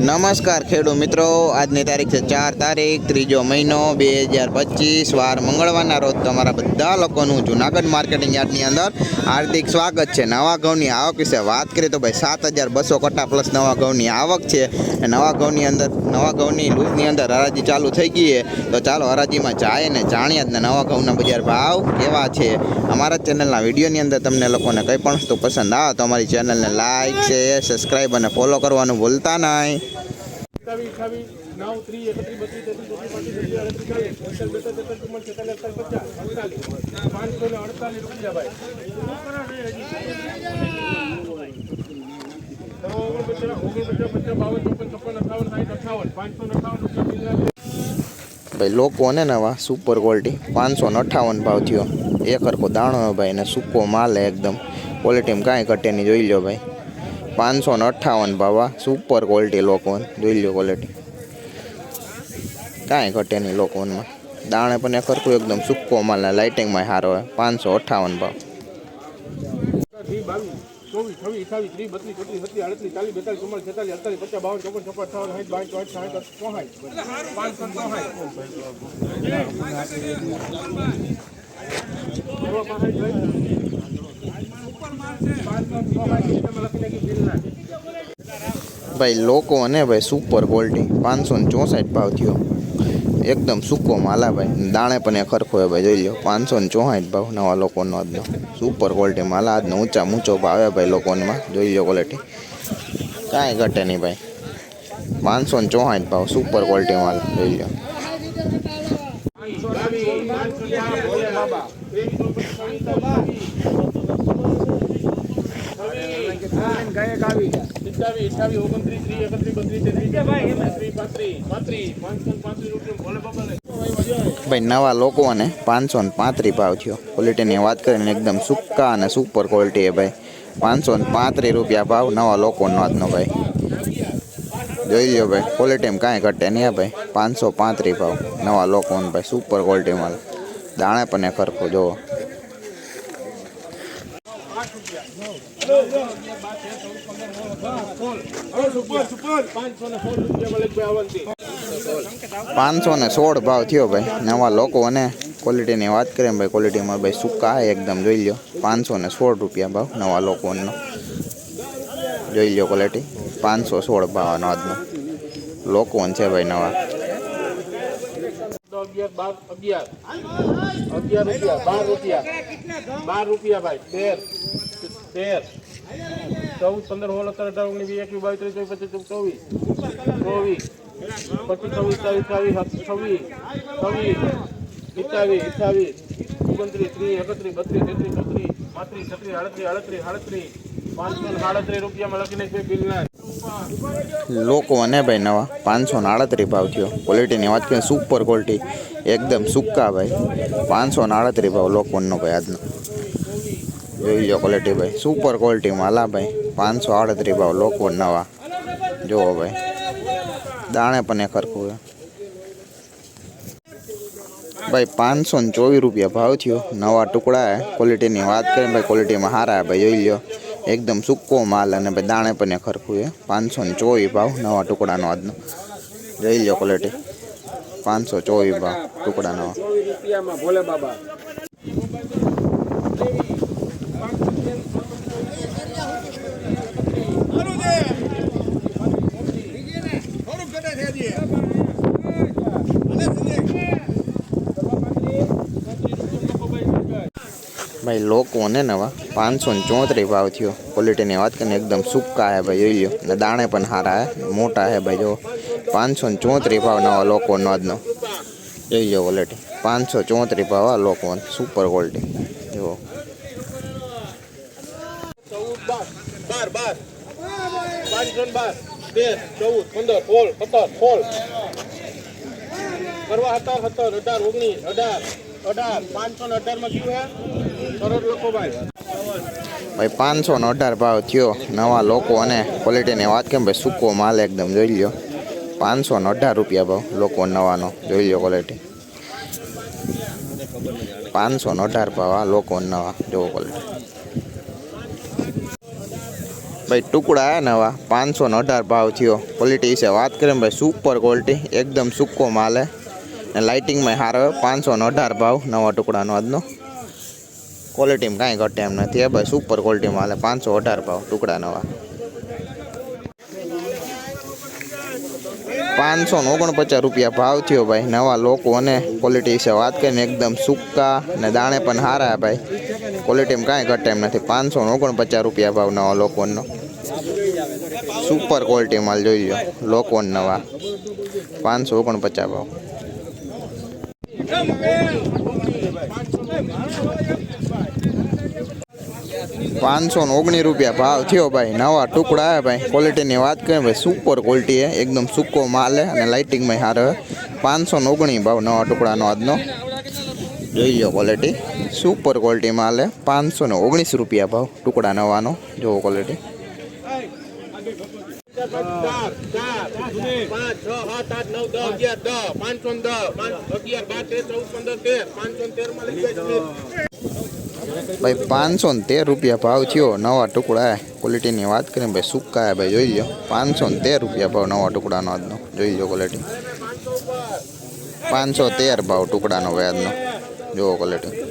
નમસ્કાર ખેડૂત મિત્રો. આજની તારીખ છે ચાર તારીખ, ત્રીજો મહિનો બે હજાર પચીસ. વાર મંગળવારના રોજ તમારા બધા લોકોનું જુનાગઢ માર્કેટિંગ યાર્ડની અંદર હાર્દિક સ્વાગત છે. નવા ઘઉંની આવક વિશે વાત કરીએ તો ભાઈ સાત હજાર બસો કટ્ટા પ્લસ નવા ઘઉંની આવક છે. નવા ઘઉંની અંદર, નવા ઘઉંની લૂઝની અંદર હરાજી ચાલુ થઈ ગઈ છે. તો ચાલો હરાજીમાં જાય ને જાણીએ જ ને નવા ઘઉંના બજાર ભાવ કેવા છે. અમારા ચેનલના વિડીયોની અંદર તમને લોકોને કંઈ પણ વસ્તુ પસંદ આવે તો અમારી ચેનલને લાઇક શેર, સબસ્ક્રાઈબ અને ફોલો કરવાનું ભૂલતા નહીં. અઠ્ઠાવીસ અઠાવીસ નવ, ત્રીસ, એકત્રીસ, બત્રીસ, તેત્રીસ, ચોત્રીસ, પાંત્રીસ અડત્રીસ ચાલીસ એકતાલીસ બેતાલીસ તેતાલીસ ચુમ્માલીસ, છેતાલીસ, અડતાલીસ પચાસ અડતાલીસ પાંચસો ને અડતાલીસ રૂપિયા ભાઈ. અઠાવન અઠાવન અઠાવન ભાઈ, લોકો ને નવા સુપર ક્વોલિટી પાંચસો ને અઠ્ઠાવન ભાવ થયો. એક હરખો દાણો ભાઈ, ને સૂકો માલ એકદમ. ક્વોલિટીમાં કાંઈ ઘટે નહીં, જોઈ લો ભાઈ. પાંચસો ને અઠ્ઠાવન ભાવ સુપર ક્વોલિટી લોકવન જોઈ લો ક્વોલિટી કાંઈ ઘટે નહીં લોકવનમાં દાણે પણ એ ખરખું એકદમ સૂકો માલ લાઇટિંગમાં સારો હોય પાંચસો અઠ્ઠાવન ભાવ પચાસ ભાઈ, લોકો અને ભાઈ સુપર ક્વોલિટી પાંચસો ને ચોસઠ ભાવ થયો. એકદમ સૂકો માલા ભાઈ. દાણે પણ એ ખરખો ભાઈ, જોઈ લો પાંચસો ને ચોસઠ ભાવ નવા લોકોનો આજનો સુપર ક્વોલિટી માલા. આજનો ઊંચા ઊંચો ભાવ ભાઈ લોકોમાં જોઈ લો ક્વોલિટી કાંઈ ઘટે નહીં ભાઈ. પાંચસો ને ચોસઠ ભાવ સુપર ક્વોલિટી માલ. જોઈ લો ભાઈ નવા લોકો અને પાંચસો ને પાંત્રીસ ભાવ થયો ક્વોલિટીની વાત કરીને એકદમ સૂકા અને સુપર ક્વોલિટી છે ભાઈ પાંચસો ને પાંત્રીસ રૂપિયા ભાવ નવા લોકોનો આજનો ભાઈ જોઈ લો ભાઈ ક્વોલિટીમાં કાંઈ ઘટે નહીં ભાઈ પાંચસો પાંત્રીસ ભાવ નવા લોકોને ભાઈ સુપર ક્વોલિટી માલ દાણે પણ એ ખરખો જોવો પાંચસો ને સોળ ભાવ થયો ભાઈ. નવા લોકો અને ક્વોલિટીની વાત કરીએ ભાઈ ક્વોલિટીમાં ભાઈ સૂકા એકદમ, જોઈ લો પાંચસો ને સોળ રૂપિયા ભાવ નવા લોકોનો. જોઈ લો ક્વોલિટી પાંચસો સોળ ભાવનો આજનો. લોકોન છે ભાઈ નવા. અગિયાર, બાર અગિયાર. અગિયાર રૂપિયા, બાર રૂપિયા. બાર રૂપિયા ભાઈ, તેર તેર. ચૌદ, પંદર, સોળ, સત્તર, અઢાર, ઓગણીસ, વીસ ત્રીસ, ચોવીસ, પચીસ, ચોવીસ. ચોવીસ. પચીસ, છવ્વીસ, ચાલીસ ચાલીસ છવ્વીસ. છવ્વીસ. અઠ્ઠાવીસ ઓગણત્રીસ, ત્રીસ, એકત્રીસ, બત્રીસ, તેત્રીસ, ચોત્રીસ, પાંત્રીસ, છત્રીસ, આડત્રીસ આડત્રીસ આડત્રીસ. પાંચસો સાડત્રીસ રૂપિયામાં લખીને છે બિલના. લોકો અને ભાઈ નવા પાંચસો ને આડત્રીસ ભાવ થયો. ક્વોલિટીની વાત કરીએ સુપર ક્વોલિટી એકદમ સૂકા ભાઈ. પાંચસો ને આડત્રીસ ભાવ લોકોનો ભાઈ આજનો. જોઈ લો ક્વોલિટી ભાઈ સુપર ક્વોલિટી માલા ભાઈ. પાંચસો આડત્રીસ ભાવ લોકો નવા. જુઓ ભાઈ, દાણે પણ એ ખરખું છે. ભાઈ પાંચસો ને ચોવીસ રૂપિયા ભાવ થયો. નવા ટુકડા હે ક્વોલિટીની વાત કરીએ ભાઈ ક્વોલિટીમાં સારા હે ભાઈ, જોઈ લો. એકદમ સૂકો માલ અને ભાઈ દાણે પણ ખરખું એ પાંચસો ને ચોવીસ ભાવ, નવા ટુકડાનો આજનો. જોઈ લો ક્વોલિટી પાંચસો ચોવીસ ભાવ ટુકડા નવા ચોવીસ રૂપિયામાં ભોલે બાબા ભાઈ લોકો ને નવા પાંચસો ને ચોત્રીસ ભાવ થયો ક્વોલિટીની વાત કરીને એકદમ સૂકા હે ભાઈ જોઈ લો ને દાણે પણ સારા હે મોટા હે ભાઈ જો પાંચસો ને ચોત્રીસ ભાવ નવા લોકો આજનો જોઈ લો ક્વોલિટી પાંચસો ચોત્રીસ ભાવ આ લોકો સુપર ક્વોલિટી જુઓ ચૌદ બાર બાર બાર પાંચસો ને બાર તેર ચૌદ પંદર સોળ સત્તર સોળ કરવા સત્તર સત્તર અઢાર ઓગણીસ અઢાર અઢાર પાંચસો ને અઢારમાં કયું હે સરળ લખો ભાઈ, પાંચસો ને અઢાર ભાવ થયો. નવા લોકો અને ક્વોલિટીની વાત કેમ, ભાઈ, સૂકો માલ એકદમ જોઈ લ્યો. પાંચસો ને અઢાર રૂપિયા ભાવ લોકો નવાનો, જોઈ લ્યો ક્વોલિટી પાંચસો ને અઢાર ભાવ આ લોકો નવા, જોવો ક્વોલિટી ભાઈ, ટુકડા નવા, પાંચસો ને અઢાર ભાવ થયો. ક્વોલિટી વિશે વાત કરીએ ભાઈ સુપર ક્વોલિટી એકદમ સૂકો માલ ને લાઇટિંગમાં સારો પાંચસો ને અઢાર ભાવ નવા ટુકડાનો આજનો. ક્વોલિટીમાં કાંઈ ઘટે એમ નથી. એ ભાઈ સુપર ક્વોલિટી માલ પાંચસો અઢાર ભાવ, ટુકડા નવા. પાંચસો ને ઓગણપચાસ રૂપિયા ભાવ થયો ભાઈ. નવા લોકો અને ક્વોલિટી વિશે વાત કરીને એકદમ સૂકા ને દાણે પણ સારા ભાઈ. ક્વોલિટીમાં કાંઈ ઘટે એમ નથી. પાંચસો ને ઓગણપચાસ રૂપિયા ભાવ નવા લોકોનો. સુપર ક્વોલિટી માલ જોઈ લો લોકોન નવા. પાંચસો ઓગણપચાસ ભાવ. પાંચસો ને ઓગણીસ રૂપિયા ભાવ થયો ભાઈ. નવા ટુકડા આવ્યા ભાઈ. ક્વોલિટીની વાત કરીએ ભાઈ સુપર ક્વોલિટી હે એકદમ સૂકો માલ હે અને લાઇટિંગમાં સારો હે પાંચસો ને ઓગણીસ ભાવ નવા ટુકડાનો આજનો. જોઈ લો ક્વોલિટી સુપર ક્વોલિટી માલ હે પાંચસો ને ઓગણીસ રૂપિયા ભાવ ટુકડા નવાનો. જોવો ક્વોલિટી પાંચસો ને દસ. પાંચ, અગિયાર, બાર તેર ચૌદ, પંદર, તેર. પાંચસો તેરમાં લઈ જાય ભાઈ પાંચસો ને તેર રૂપિયા ભાવ થયો. નવા ટુકડા ક્વોલિટીની વાત કરીએ, ભાઈ સુક્કા હે ભાઈ, જોઈ લો પાંચસો ને તેર રૂપિયા ભાવ નવા ટુકડાનો આજનો. જોઈ લો ક્વોલિટી પાંચસો તેર ભાવ ટુકડાનો વ્યાજનો. જુઓ ક્વોલિટી